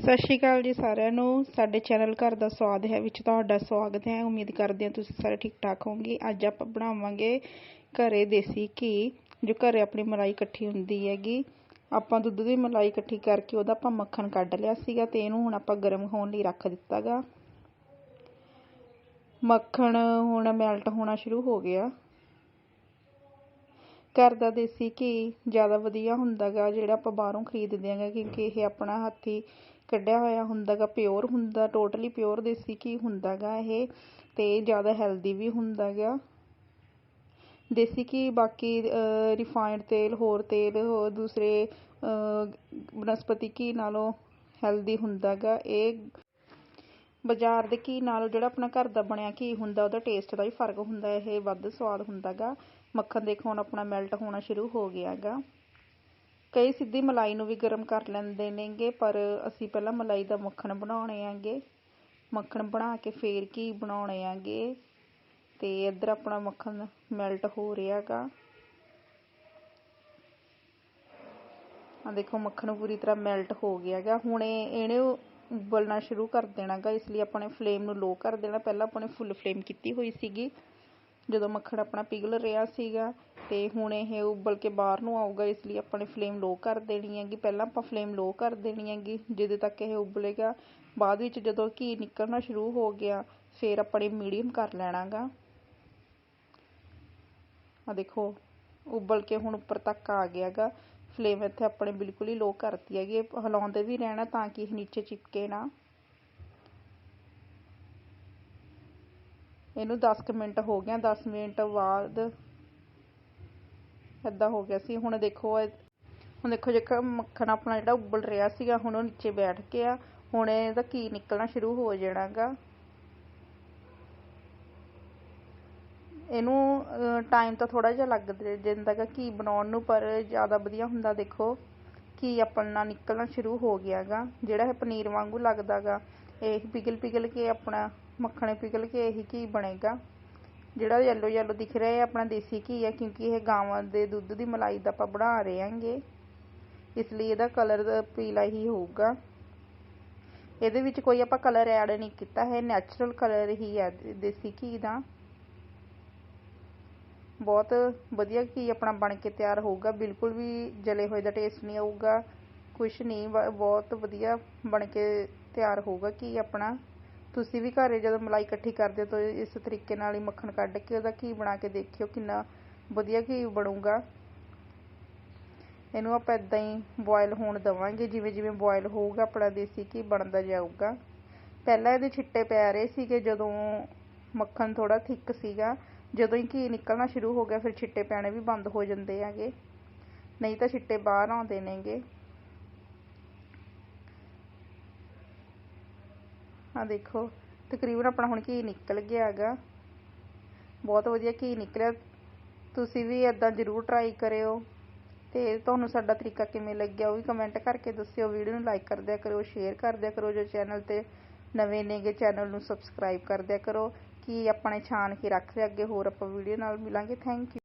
ਸਤਿ ਸ਼੍ਰੀ ਅਕਾਲ ਜੀ ਸਾਰਿਆਂ ਨੂੰ। ਸਾਡੇ ਚੈਨਲ ਘਰ ਦਾ ਸਵਾਦ ਹੈ, ਵਿੱਚ ਤੁਹਾਡਾ ਸਵਾਗਤ ਹੈ। ਉਮੀਦ ਕਰਦੇ ਹਾਂ ਤੁਸੀਂ ਸਾਰੇ ਠੀਕ ਠਾਕ ਹੋਵੋਗੇ। ਅੱਜ ਆਪਾਂ ਬਣਾਵਾਂਗੇ ਘਰੇ ਦੇਸੀ ਘੀ, ਜੋ ਘਰੇ ਆਪਣੀ ਮਲਾਈ ਇਕੱਠੀ ਹੁੰਦੀ ਹੈਗੀ। ਆਪਾਂ ਦੁੱਧ ਦੀ ਮਲਾਈ ਇਕੱਠੀ ਕਰਕੇ ਉਹਦਾ ਆਪਾਂ ਮੱਖਣ ਕੱਢ ਲਿਆ ਸੀਗਾ ਤੇ ਇਹਨੂੰ ਹੁਣ ਆਪਾਂ ਗਰਮ ਹੋਣ ਲਈ ਰੱਖ ਦਿੱਤਾਗਾ। ਮੱਖਣ ਹੁਣ ਮੈਲਟ ਹੋਣਾ ਸ਼ੁਰੂ ਹੋ ਗਿਆ। ਘਰ ਦਾ ਦੇਸੀ ਘੀ ਜ਼ਿਆਦਾ ਵਧੀਆ ਹੁੰਦਾਗਾ, ਜਿਹੜਾ ਆਪਾਂ ਬਾਹਰੋਂ ਖਰੀਦਦੇ ਆਂਗੇ ਕਿਉਂਕਿ ਇਹ ਆਪਣਾ ਹੱਥੀ ਕੱਢਿਆ ਹੋਇਆ ਹੁੰਦਾ ਗਾ ਪਿਓਰ ਹੁੰਦਾ ਟੋਟਲੀ ਪਿਓਰ ਦੇਸੀ ਘੀ ਹੁੰਦਾ ਗਾ ਇਹ ਅਤੇ ਜ਼ਿਆਦਾ ਹੈਲਦੀ ਵੀ ਹੁੰਦਾ ਗਾ ਦੇਸੀ ਘੀ, ਬਾਕੀ ਰਿਫਾਈਨਡ ਤੇਲ, ਹੋਰ ਤੇਲ, ਹੋਰ ਦੂਸਰੇ ਬਨਸਪਤੀ ਘੀ ਨਾਲੋਂ ਹੈਲਦੀ ਹੁੰਦਾ ਗਾ ਇਹ। ਬਾਜ਼ਾਰ ਦੇ ਘੀ ਨਾਲੋਂ ਜਿਹੜਾ ਆਪਣਾ ਘਰ ਦਾ ਬਣਿਆ ਘੀ ਹੁੰਦਾ, ਉਹਦਾ ਟੇਸਟ ਦਾ ਵੀ ਫ਼ਰਕ ਹੁੰਦਾ, ਇਹ ਵੱਧ ਸਵਾਦ ਹੁੰਦਾ ਗਾ ਮੱਖਣ ਦੇਖੋ, ਹੁਣ ਆਪਣਾ ਮੈਲਟ ਹੋਣਾ ਸ਼ੁਰੂ ਹੋ ਗਿਆ ਗਾ ਕਈ ਸਿੱਧੀ ਮਲਾਈ ਨੂੰ ਵੀ ਗਰਮ ਕਰ ਲੈਂਦੇ ਨੇਗੇ, ਪਰ ਅਸੀਂ ਪਹਿਲਾਂ ਮਲਾਈ ਦਾ ਮੱਖਣ ਬਣਾਉਣੇ ਆਂਗੇ। ਮੱਖਣ ਬਣਾ ਕੇ ਫੇਰ ਘੀ ਬਣਾਉਣੇ ਆਂਗੇ? ਤੇ ਇੱਧਰ ਆਪਣਾ ਮੱਖਣ ਮੈਲਟ ਹੋ ਰਿਹਾਗਾ ਆ ਦੇਖੋ, ਮੱਖਣ ਪੂਰੀ ਤਰ੍ਹਾਂ ਮੈਲਟ ਹੋ ਗਿਆਗਾ ਹੁਣ ਇਹਨੇ ਉਬਲਣਾ ਸ਼ੁਰੂ ਕਰ ਦੇਣਾਗਾ ਇਸ ਲਈ ਆਪਾਂ ਨੇ ਫਲੇਮ ਨੂੰ ਲੋ ਕਰ ਦੇਣਾ। ਪਹਿਲਾਂ ਆਪਾਂ ਨੇ ਫੁੱਲ ਫਲੇਮ ਕੀਤੀ ਹੋਈ ਸੀਗੀ, ਜਦੋਂ ਮੱਖਣ ਆਪਣਾ ਪਿਘਲ ਰਿਹਾ ਸੀਗਾ। ਤੇ ਹੁਣ ਇਹ ਉਬਲ ਕੇ ਬਾਹਰ ਨੂੰ ਆਊਗਾ, ਇਸ ਲਈ ਆਪਾਂ ਨੇ ਫਲੇਮ ਲੋ ਕਰ ਦੇਣੀ ਹੈਗੀ। ਪਹਿਲਾਂ ਆਪਾਂ ਫਲੇਮ ਲੋ ਕਰ ਦੇਣੀ ਹੈਗੀ ਜਦੋਂ ਤੱਕ ਇਹ ਉਬਲੇਗਾ। ਬਾਅਦ ਵਿੱਚ ਜਦੋਂ ਘੀ ਨਿਕਲਣਾ ਸ਼ੁਰੂ ਹੋ ਗਿਆ, ਫਿਰ ਆਪਾਂ ਨੇ ਮੀਡੀਅਮ ਕਰ ਲੈਣਾਗਾ। ਆ ਦੇਖੋ ਉਬਲ ਕੇ ਹੁਣ ਉੱਪਰ ਤੱਕ ਆ ਗਿਆਗਾ। ਫਲੇਮ ਇੱਥੇ ਆਪਣੇ ਬਿਲਕੁਲ ਹੀ ਲੋ ਕਰਤੀ ਹੈਗੀ। ਹਿਲਾਉਂਦੇ ਵੀ ਰਹਿਣਾ ਤਾਂ ਕਿ ਇਹ ਨੀਚੇ ਚਿਪਕੇ ਨਾ। ਇਹਨੂੰ 10 ਮਿੰਟ ਹੋ ਗਿਆ 10 ਮਿੰਟ ਬਾਅਦ ਇੱਦਾਂ ਹੋ ਗਿਆ ਸੀ। ਹੁਣ ਦੇਖੋ ਹੁਣ ਦੇਖੋ ਜੇਕਰ ਮੱਖਣ ਆਪਣਾ ਜਿਹੜਾ ਉਬਲ ਰਿਹਾ ਸੀਗਾ, ਹੁਣ ਉਹ ਨੀਚੇ ਬੈਠ ਗਿਆ ਹੁਣ ਇਹਦਾ ਕੀ ਨਿਕਲਣਾ ਸ਼ੁਰੂ ਹੋ ਜਾਣਾਗਾ। ਇਹਨੂੰ ਟਾਈਮ ਤਾਂ ਥੋੜਾ ਜਿਹਾ ਲੱਗ ਜਾਂਦਾਗਾ ਘੀ ਬਣਾਉਣ ਨੂੰ, ਪਰ ਜ਼ਿਆਦਾ ਵਧੀਆ ਹੁੰਦਾ ਦੇਖੋ ਘੀ ਆਪਣਾ ਨਿਕਲਣਾ ਸ਼ੁਰੂ ਹੋ ਗਿਆਗਾ। ਜਿਹੜਾ ਇਹ ਪਨੀਰ ਵਾਂਗੂ ਲੱਗਦਾਗਾ, ਇਹ ਪਿਘਲ ਪਿਘਲ ਕੇ ਆਪਣਾ ਮੱਖਣੇ ਪਿਘਲ ਕੇ ਇਹੀ ਘੀ ਬਣੇਗਾ। ਜਿਹੜਾ ਯੈਲੋ ਯੈਲੋ ਦਿਖ ਰਿਹਾ ਹੈ ਆਪਣਾ ਦੇਸੀ ਘੀ ਹੈ, ਕਿਉਂਕਿ ਇਹ ਗਾਵਾਂ ਦੇ ਦੁੱਧ ਦੀ ਮਲਾਈ ਦਾ ਆਪਾਂ ਬਣਾ ਰਹੇ ਹਾਂਗੇ। ਇਸ ਲਈ ਇਹਦਾ ਕਲਰ ਪੀਲਾ ਹੀ ਹੋਊਗਾ। ਇਹਦੇ ਵਿੱਚ ਕੋਈ ਆਪਾਂ ਕਲਰ ਐਡ ਨਹੀਂ ਕੀਤਾ ਹੈ ਨੈਚੁਰਲ ਕਲਰ ਹੀ ਹੈ ਦੇਸੀ ਘੀ ਦਾ। ਬਹੁਤ ਵਧੀਆ ਘੀ ਆਪਣਾ ਬਣ ਕੇ ਤਿਆਰ ਹੋਊਗਾ, ਬਿਲਕੁਲ ਵੀ ਜਲੇ ਹੋਏ ਦਾ ਟੇਸਟ ਨਹੀਂ ਆਊਗਾ। ਕੁਛ ਨਹੀਂ ਬਹੁਤ ਵਧੀਆ ਬਣ ਕੇ ਤਿਆਰ ਹੋਊਗਾ ਘੀ ਆਪਣਾ। ਤੁਸੀਂ ਵੀ ਘਰੇ ਜਦੋਂ ਮਲਾਈ ਇਕੱਠੀ ਕਰਦੇ ਹੋ ਤਾਂ ਇਸ ਤਰੀਕੇ ਨਾਲ ਹੀ ਮੱਖਣ ਕੱਢ ਕੇ ਉਹਦਾ ਘੀ ਬਣਾ ਕੇ ਦੇਖਿਓ ਕਿੰਨਾ ਵਧੀਆ ਘੀ ਬਣੂਗਾ। ਇਹਨੂੰ ਆਪਾਂ ਇਦਾਂ ਹੀ ਬੋਇਲ ਹੋਣ ਦਵਾਂਗੇ, ਜਿਵੇਂ ਜਿਵੇਂ ਬੋਇਲ ਹੋਊਗਾ ਆਪਣਾ ਦੇਸੀ ਘੀ ਬਣਦਾ ਜਾਊਗਾ। ਪਹਿਲਾਂ ਇਹਦੇ ਛਿੱਟੇ ਪੈ ਰਹੇ ਸੀਗੇ ਜਦੋਂ ਮੱਖਣ ਥੋੜਾ ਥਿੱਕ ਸੀਗਾ। ਜਦੋਂ ਹੀ ਘੀ ਨਿਕਲਣਾ ਸ਼ੁਰੂ ਹੋ ਗਿਆ, ਫਿਰ ਛਿੱਟੇ ਪੈਣੇ ਵੀ ਬੰਦ ਹੋ ਜਾਂਦੇ ਹੈਗੇ। ਨਹੀਂ ਤਾਂ ਛਿੱਟੇ ਬਾਹਰ ਆਉਂਦੇ ਨੇਗੇ। ਆ ਦੇਖੋ, ਤਕਰੀਬਨ ਆਪਣਾ ਹੁਣ ਘੀ ਨਿਕਲ ਗਿਆ ਹੈਗਾ। ਬਹੁਤ ਵਧੀਆ ਘੀ ਨਿਕਲਿਆ। ਤੁਸੀਂ ਵੀ ਇਦਾਂ ਜ਼ਰੂਰ ਟਰਾਈ ਕਰਿਓ। ਤੇ ਤੁਹਾਨੂੰ ਸਾਡਾ ਤਰੀਕਾ ਕਿਵੇਂ ਲੱਗਿਆ ਉਹ ਵੀ ਕਮੈਂਟ ਕਰਕੇ ਦੱਸਿਓ। ਵੀਡੀਓ ਨੂੰ ਲਾਈਕ ਕਰ ਦਿਆ ਕਰੋ ਸ਼ੇਅਰ ਕਰ ਦਿਆ ਕਰੋ ਜੋ ਚੈਨਲ ਤੇ ਨਵੇਂ ਨੇਗੇ ਚੈਨਲ ਨੂੰ ਸਬਸਕ੍ਰਾਈਬ ਕਰ ਦਿਆ ਕਰੋ। ਕਿ ਆਪਣੇ ਛਾਣ ਕੇ ਰੱਖ ਲਿਆ ਅੱਗੇ ਹੋਰ ਆਪਾਂ ਵੀਡੀਓ ਨਾਲ ਮਿਲਾਂਗੇ। Thank you